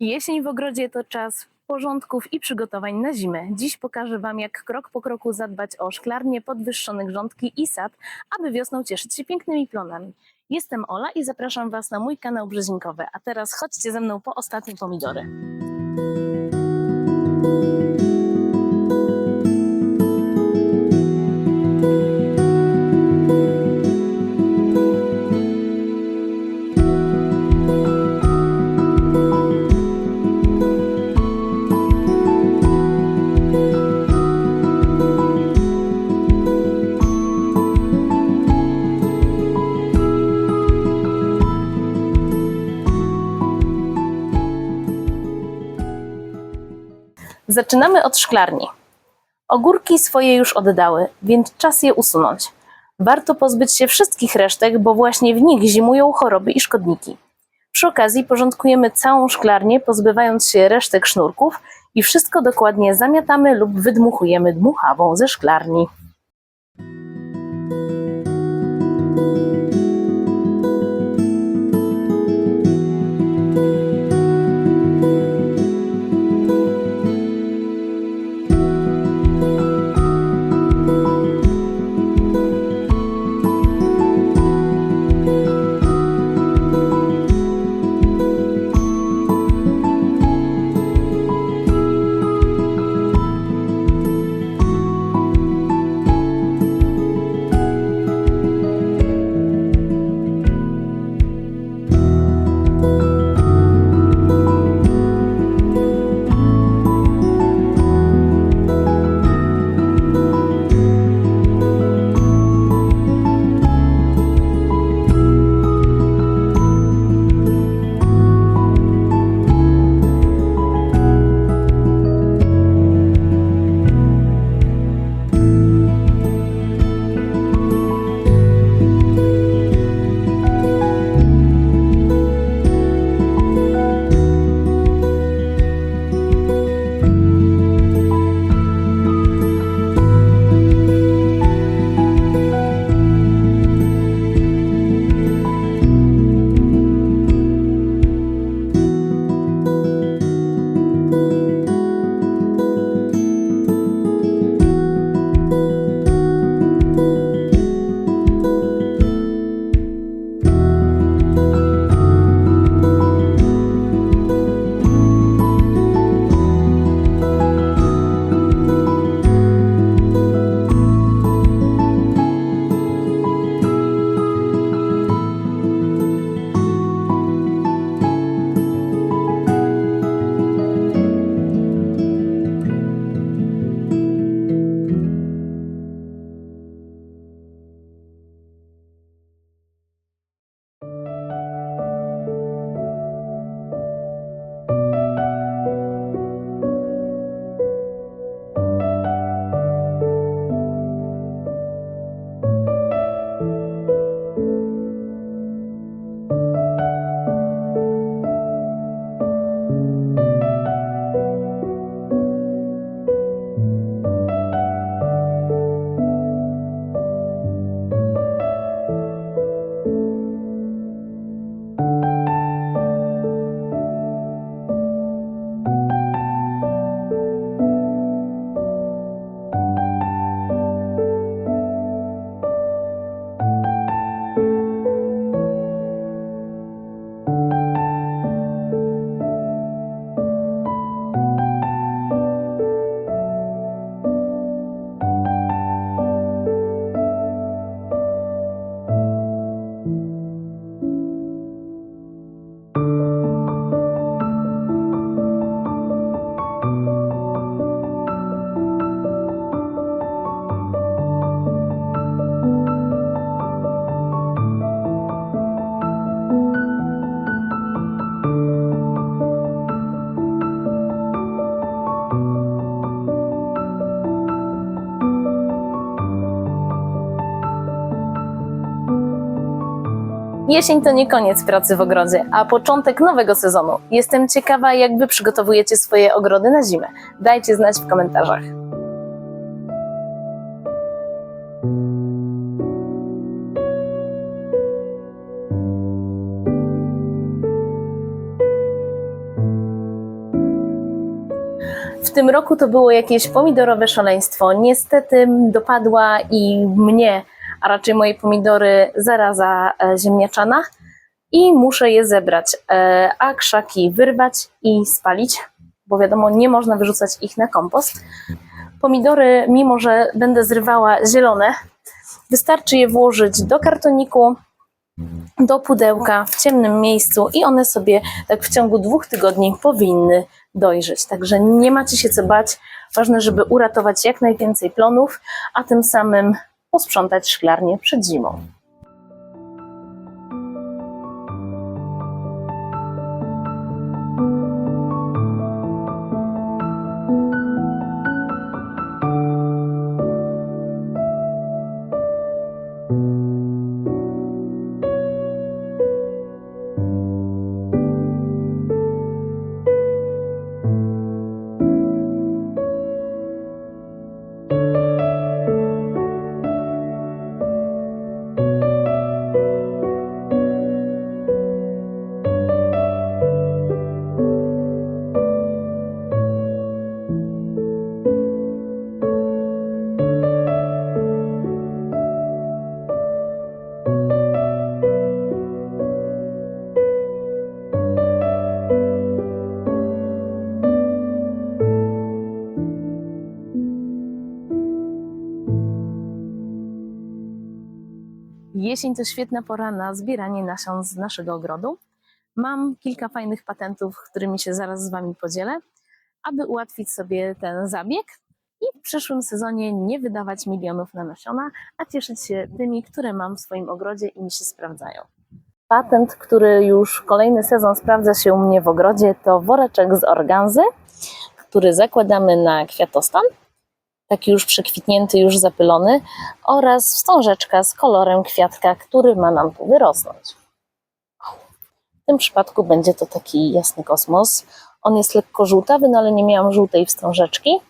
Jesień w ogrodzie to czas porządków i przygotowań na zimę. Dziś pokażę Wam, jak krok po kroku zadbać o szklarnie, podwyższone grządki i sad, aby wiosną cieszyć się pięknymi plonami. Jestem Ola i zapraszam Was na mój kanał Brzezinkowy. A teraz chodźcie ze mną po ostatnie pomidory. Zaczynamy od szklarni. Ogórki swoje już oddały, więc czas je usunąć. Warto pozbyć się wszystkich resztek, bo właśnie w nich zimują choroby i szkodniki. Przy okazji porządkujemy całą szklarnię, pozbywając się resztek sznurków i wszystko dokładnie zamiatamy lub wydmuchujemy dmuchawą ze szklarni. Jesień to nie koniec pracy w ogrodzie, a początek nowego sezonu. Jestem ciekawa, jak Wy przygotowujecie swoje ogrody na zimę. Dajcie znać w komentarzach. tym roku to było jakieś pomidorowe szaleństwo. Niestety dopadła i mnie, a raczej moje pomidory, zaraza e, ziemniaczana i muszę je zebrać, e, a krzaki wyrwać i spalić, bo wiadomo, nie można wyrzucać ich na kompost. Pomidory, mimo że będę zrywała zielone, wystarczy je włożyć do kartoniku, do pudełka w ciemnym miejscu i one sobie tak w ciągu dwóch tygodni powinny dojrzeć. Także nie macie się co bać. Ważne, żeby uratować jak najwięcej plonów, a tym samym posprzątać szklarnię przed zimą. Jesień to świetna pora na zbieranie nasion z naszego ogrodu. Mam kilka fajnych patentów, którymi się zaraz z Wami podzielę, aby ułatwić sobie ten zabieg i w przyszłym sezonie nie wydawać milionów na nasiona, a cieszyć się tymi, które mam w swoim ogrodzie i mi się sprawdzają. Patent, który już kolejny sezon sprawdza się u mnie w ogrodzie, to woreczek z organzy, który zakładamy na kwiatostan taki już przekwitnięty, już zapylony, oraz wstążeczka z kolorem kwiatka, który ma nam tu wyrosnąć. W tym przypadku będzie to taki jasny kosmos. On jest lekko żółtawy, no ale nie miałam żółtej wstążeczki.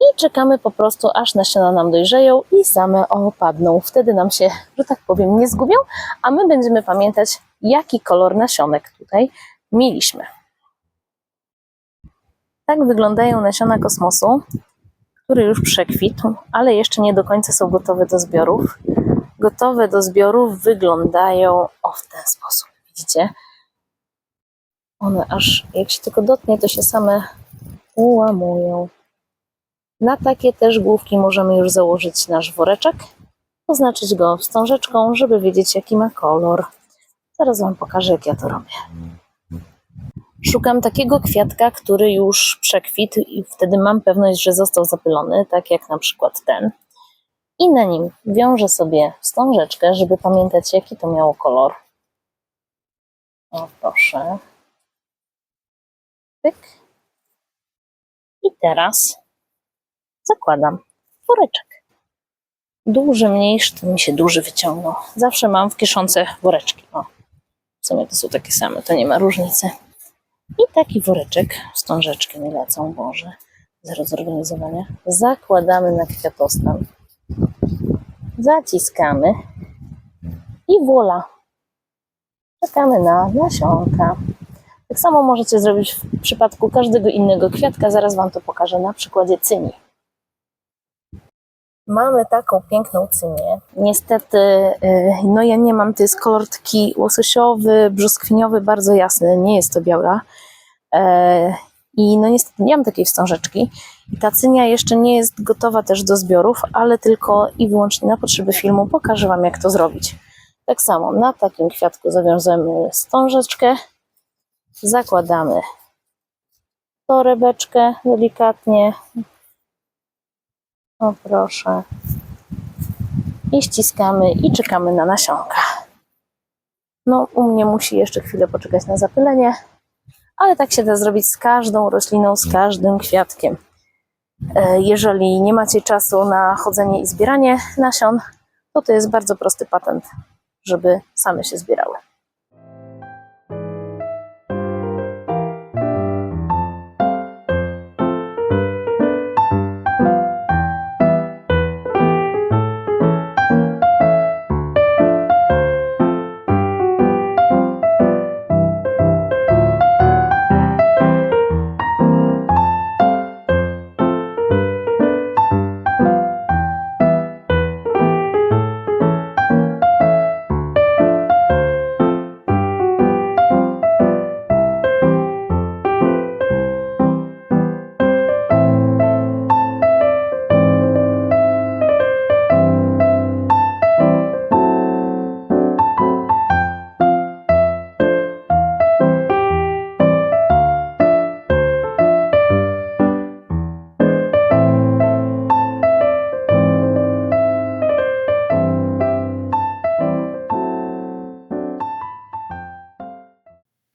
I czekamy po prostu, aż nasiona nam dojrzeją i same opadną. Wtedy nam się, że tak powiem, nie zgubią, a my będziemy pamiętać, jaki kolor nasionek tutaj mieliśmy. Tak wyglądają nasiona kosmosu który już przekwitł, ale jeszcze nie do końca są gotowe do zbiorów. Gotowe do zbiorów wyglądają o w ten sposób. Widzicie? One aż jak się tylko dotnie, to się same ułamują. Na takie też główki możemy już założyć nasz woreczek, oznaczyć go wstążeczką, żeby wiedzieć jaki ma kolor. Zaraz Wam pokażę jak ja to robię. Szukam takiego kwiatka, który już przekwitł i wtedy mam pewność, że został zapylony, tak jak na przykład ten. I na nim wiążę sobie wstążeczkę, żeby pamiętać jaki to miało kolor. O proszę. Pyk. I teraz zakładam woreczek. Duży, mniejszy, to mi się duży wyciągnął. Zawsze mam w kieszonce woreczki. O, w sumie to są takie same, to nie ma różnicy. I taki woreczek, wstążeczki mi lecą, Boże, zero zorganizowania. Zakładamy na kwiatostan. Zaciskamy i wola. Czekamy na nasionka. Tak samo możecie zrobić w przypadku każdego innego kwiatka. Zaraz Wam to pokażę na przykładzie cyni. Mamy taką piękną cynię. Niestety, y, no ja nie mam, to jest kolor taki łososiowy, brzoskwiniowy, bardzo jasny, nie jest to biała. E, I no niestety nie mam takiej wstążeczki. I ta cynia jeszcze nie jest gotowa też do zbiorów, ale tylko i wyłącznie na potrzeby filmu pokażę Wam, jak to zrobić. Tak samo na takim kwiatku zawiążemy wstążeczkę, zakładamy torebeczkę delikatnie, o proszę. I ściskamy i czekamy na nasionka. No, u mnie musi jeszcze chwilę poczekać na zapylenie, ale tak się da zrobić z każdą rośliną, z każdym kwiatkiem. E, jeżeli nie macie czasu na chodzenie i zbieranie nasion, to to jest bardzo prosty patent, żeby same się zbierały.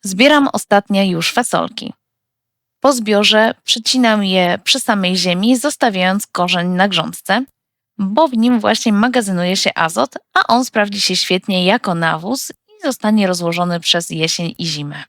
Zbieram ostatnie już fasolki. Po zbiorze przycinam je przy samej ziemi, zostawiając korzeń na grządce, bo w nim właśnie magazynuje się azot, a on sprawdzi się świetnie jako nawóz i zostanie rozłożony przez jesień i zimę.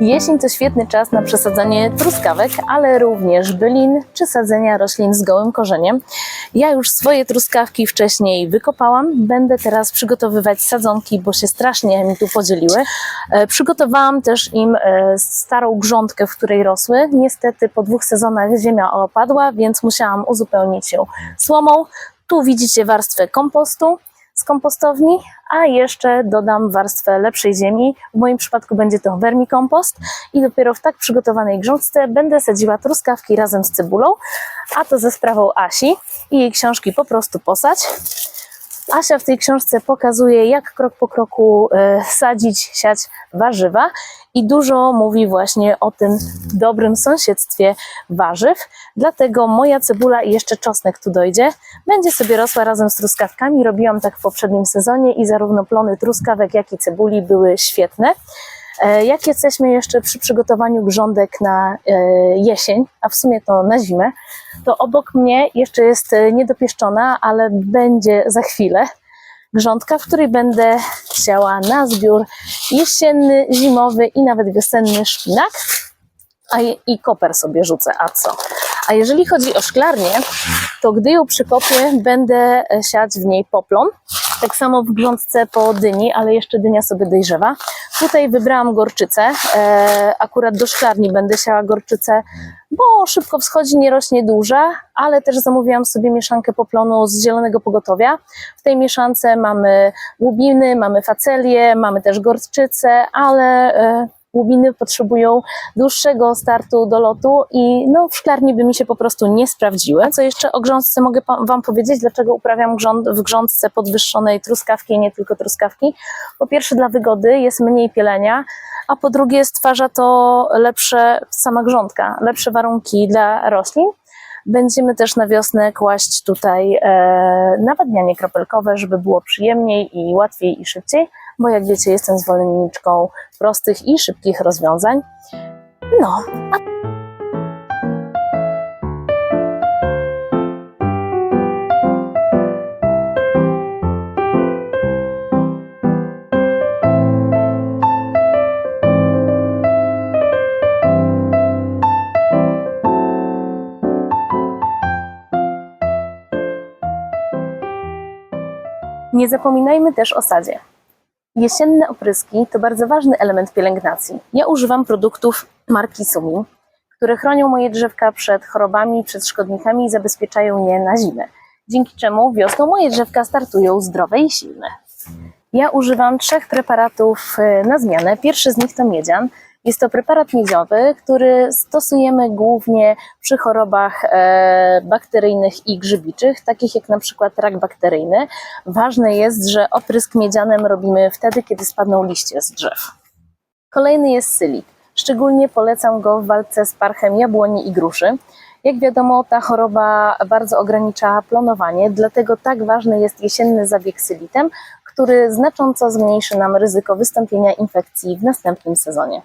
Jesień to świetny czas na przesadzanie truskawek, ale również bylin czy sadzenia roślin z gołym korzeniem. Ja już swoje truskawki wcześniej wykopałam. Będę teraz przygotowywać sadzonki, bo się strasznie mi tu podzieliły. E, Przygotowałam też im e, starą grządkę, w której rosły. Niestety po dwóch sezonach ziemia opadła, więc musiałam uzupełnić ją słomą. Tu widzicie warstwę kompostu z kompostowni, a jeszcze dodam warstwę lepszej ziemi. W moim przypadku będzie to vermikompost i dopiero w tak przygotowanej grządce będę sadziła truskawki razem z cebulą, a to ze sprawą Asi i jej książki po prostu posać. Asia w tej książce pokazuje, jak krok po kroku e, sadzić, siać warzywa i dużo mówi właśnie o tym dobrym sąsiedztwie warzyw. Dlatego moja cebula i jeszcze czosnek tu dojdzie. Będzie sobie rosła razem z truskawkami. Robiłam tak w poprzednim sezonie i zarówno plony truskawek, jak i cebuli były świetne. E, Jak jesteśmy jeszcze przy przygotowaniu grządek na e, jesień, a w sumie to na zimę, to obok mnie jeszcze jest e, niedopieszczona, ale będzie za chwilę grządka, w której będę siała na zbiór jesienny, zimowy i nawet wiosenny szpinak. A je- i koper sobie rzucę, a co? A jeżeli chodzi o szklarnię, to gdy ją przykopię, będę e, siać w niej poplon. Tak samo w grządce po dyni, ale jeszcze dynia sobie dojrzewa. Tutaj wybrałam gorczycę. E, akurat do szklarni będę siała gorczycę, bo szybko wschodzi, nie rośnie duża, ale też zamówiłam sobie mieszankę poplonu z zielonego pogotowia. W tej mieszance mamy łubiny, mamy facelię, mamy też gorczycę, ale e, łubiny potrzebują dłuższego startu do lotu i no, w szklarni by mi się po prostu nie sprawdziły. Co jeszcze o grządce mogę Wam powiedzieć, dlaczego uprawiam w grządce podwyższonej truskawki nie tylko truskawki? Po pierwsze dla wygody jest mniej pielenia, a po drugie stwarza to lepsze, sama grządka, lepsze warunki dla roślin. Będziemy też na wiosnę kłaść tutaj e, nawadnianie kropelkowe, żeby było przyjemniej i łatwiej i szybciej, bo jak wiecie, jestem zwolenniczką prostych i szybkich rozwiązań. No, Nie zapominajmy też o sadzie. Jesienne opryski to bardzo ważny element pielęgnacji. Ja używam produktów marki Sumi, które chronią moje drzewka przed chorobami, przed szkodnikami i zabezpieczają je na zimę. Dzięki czemu wiosną moje drzewka startują zdrowe i silne. Ja używam trzech preparatów e, na zmianę. Pierwszy z nich to miedzian. Jest to preparat miedziowy, który stosujemy głównie przy chorobach e, bakteryjnych i grzybiczych, takich jak na przykład rak bakteryjny. Ważne jest, że oprysk miedzianem robimy wtedy, kiedy spadną liście z drzew. Kolejny jest sylik. Szczególnie polecam go w walce z parchem jabłoni i gruszy. Jak wiadomo, ta choroba bardzo ogranicza plonowanie, dlatego tak ważny jest jesienny zabieg sylitem, który znacząco zmniejszy nam ryzyko wystąpienia infekcji w następnym sezonie.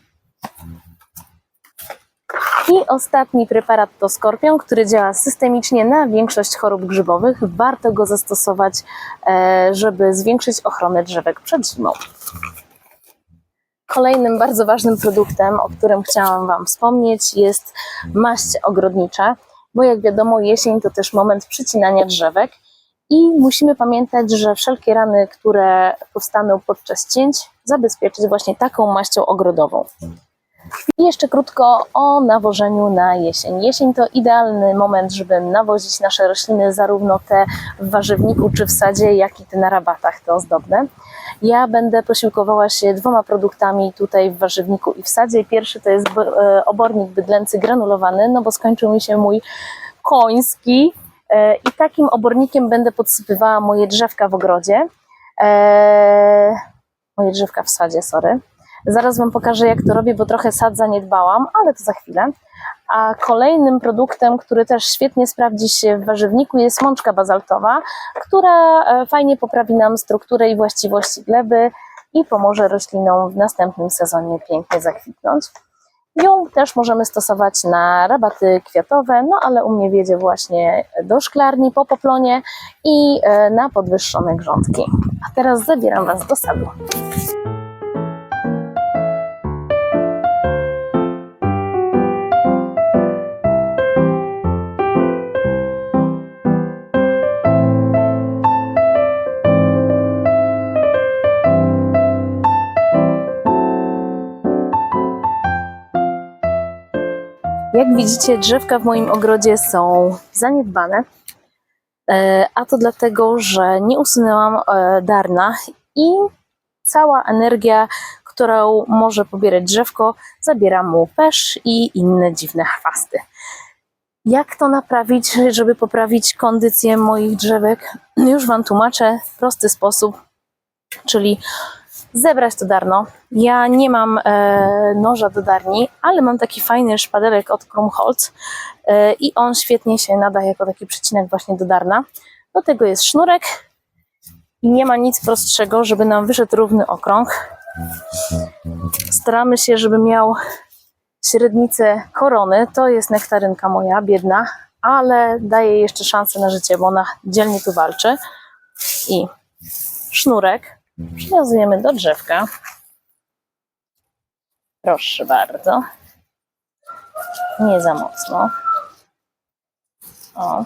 I ostatni preparat to skorpion, który działa systemicznie na większość chorób grzybowych. Warto go zastosować, e, żeby zwiększyć ochronę drzewek przed zimą. Kolejnym bardzo ważnym produktem, o którym chciałam Wam wspomnieć, jest maść ogrodnicza, bo jak wiadomo, jesień to też moment przycinania drzewek. I musimy pamiętać, że wszelkie rany, które powstaną podczas cięć, zabezpieczyć właśnie taką maścią ogrodową. I jeszcze krótko o nawożeniu na jesień. Jesień to idealny moment, żeby nawozić nasze rośliny, zarówno te w warzywniku czy w sadzie, jak i te na rabatach, te ozdobne. Ja będę posiłkowała się dwoma produktami tutaj w warzywniku i w sadzie. Pierwszy to jest e, obornik bydlęcy granulowany, no bo skończył mi się mój koński e, i takim obornikiem będę podsypywała moje drzewka w ogrodzie. E, moje drzewka w sadzie, sorry. Zaraz Wam pokażę, jak to robię, bo trochę sad zaniedbałam, ale to za chwilę. A kolejnym produktem, który też świetnie sprawdzi się w warzywniku, jest mączka bazaltowa, która e, fajnie poprawi nam strukturę i właściwości gleby i pomoże roślinom w następnym sezonie pięknie zakwitnąć. Ją też możemy stosować na rabaty kwiatowe, no ale u mnie wiedzie właśnie do szklarni po poplonie i e, na podwyższone grządki. A teraz zabieram Was do sadu. Jak widzicie, drzewka w moim ogrodzie są zaniedbane, E, a to dlatego, że nie usunęłam e, darna i cała energia, którą może pobierać drzewko, zabiera mu pesz i inne dziwne chwasty. Jak to naprawić, żeby poprawić kondycję moich drzewek? Już Wam tłumaczę prosty sposób, czyli zebrać to darno. Ja nie mam e, noża do darni, ale mam taki fajny szpadelek od Krumholz e, i on świetnie się nada jako taki przecinek właśnie do darna. Do tego jest sznurek i nie ma nic prostszego, żeby nam wyszedł równy okrąg. Staramy się, żeby miał średnicę korony. To jest nektarynka moja, biedna, ale daje jeszcze szansę na życie, bo ona dzielnie tu walczy. I sznurek przywiązujemy do drzewka. Proszę bardzo. Nie za mocno. O.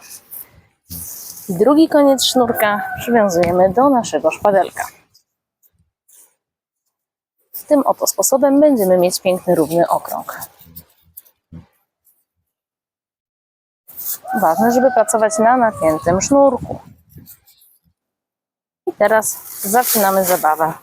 I drugi koniec sznurka przywiązujemy do naszego szpadelka. Tym oto sposobem będziemy mieć piękny, równy okrąg. Ważne, żeby pracować na napiętym sznurku. Teraz zaczynamy zabawę.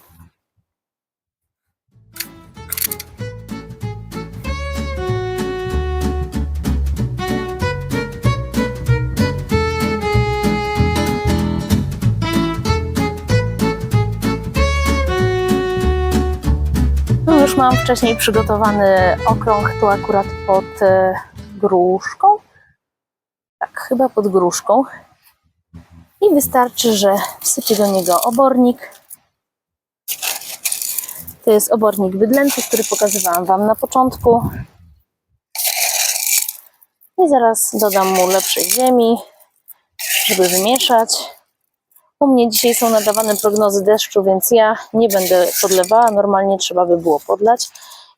Tu już mam wcześniej przygotowany okrąg, tu akurat pod e, gruszką. Tak, chyba pod gruszką. I wystarczy, że wsypię do niego obornik. To jest obornik bydlęcy, który pokazywałam Wam na początku. I zaraz dodam mu lepszej ziemi, żeby wymieszać. U mnie dzisiaj są nadawane prognozy deszczu, więc ja nie będę podlewała. Normalnie trzeba by było podlać.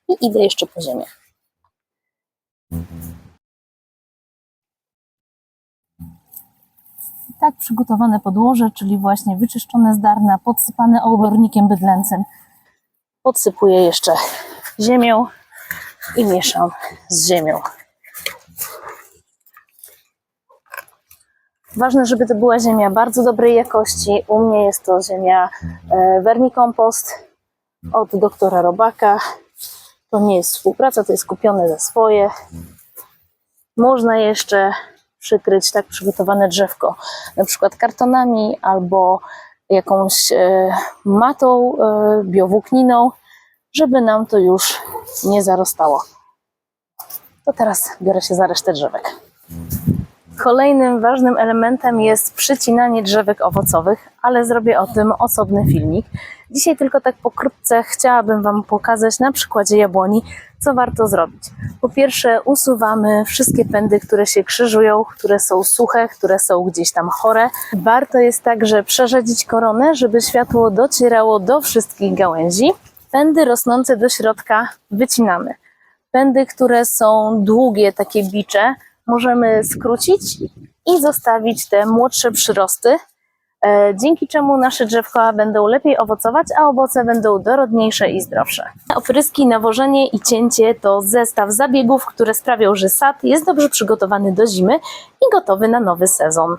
I idę jeszcze po ziemię. Tak przygotowane podłoże, czyli właśnie wyczyszczone z darna, podsypane obornikiem bydlęcym. Podsypuję jeszcze ziemią i mieszam z ziemią. Ważne, żeby to była ziemia bardzo dobrej jakości. U mnie jest to ziemia e, vermicompost od doktora Robaka. To nie jest współpraca, to jest kupione za swoje. Można jeszcze przykryć tak przygotowane drzewko, na przykład kartonami albo jakąś e, matą, e, biowłókniną, żeby nam to już nie zarostało. To teraz biorę się za resztę drzewek. Kolejnym ważnym elementem jest przycinanie drzewek owocowych, ale zrobię o tym osobny filmik. Dzisiaj tylko tak pokrótce chciałabym Wam pokazać na przykładzie jabłoni, co warto zrobić. Po pierwsze, usuwamy wszystkie pędy, które się krzyżują, które są suche, które są gdzieś tam chore. Warto jest także przerzedzić koronę, żeby światło docierało do wszystkich gałęzi. Pędy rosnące do środka wycinamy. Pędy, które są długie, takie bicze, możemy skrócić i zostawić te młodsze przyrosty, dzięki czemu nasze drzewka będą lepiej owocować, a owoce będą dorodniejsze i zdrowsze. Opryski, nawożenie i cięcie to zestaw zabiegów, które sprawią, że sad jest dobrze przygotowany do zimy i gotowy na nowy sezon.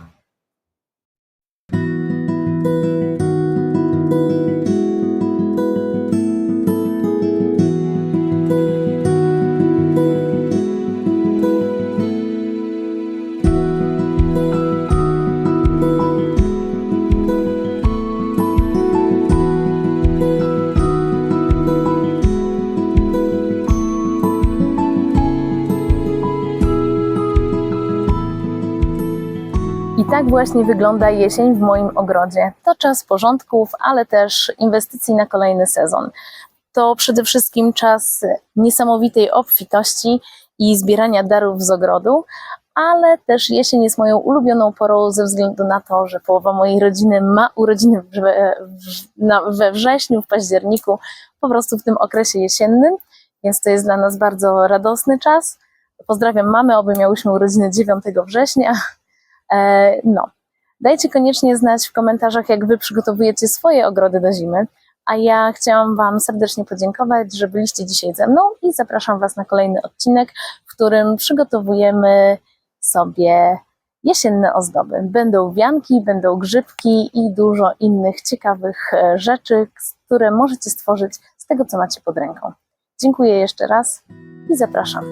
Tak właśnie wygląda jesień w moim ogrodzie. To czas porządków, ale też inwestycji na kolejny sezon. To przede wszystkim czas niesamowitej obfitości i zbierania darów z ogrodu, ale też jesień jest moją ulubioną porą ze względu na to, że połowa mojej rodziny ma urodziny we, we wrześniu, w październiku, po prostu w tym okresie jesiennym, więc to jest dla nas bardzo radosny czas. Pozdrawiam mamy, oby miałyśmy urodziny 9 września. E, No, dajcie koniecznie znać w komentarzach, jak Wy przygotowujecie swoje ogrody do zimy. A ja chciałam Wam serdecznie podziękować, że byliście dzisiaj ze mną i zapraszam Was na kolejny odcinek, w którym przygotowujemy sobie jesienne ozdoby. Będą wianki, będą grzybki i dużo innych ciekawych e, rzeczy, które możecie stworzyć z tego, co macie pod ręką. Dziękuję jeszcze raz i zapraszam.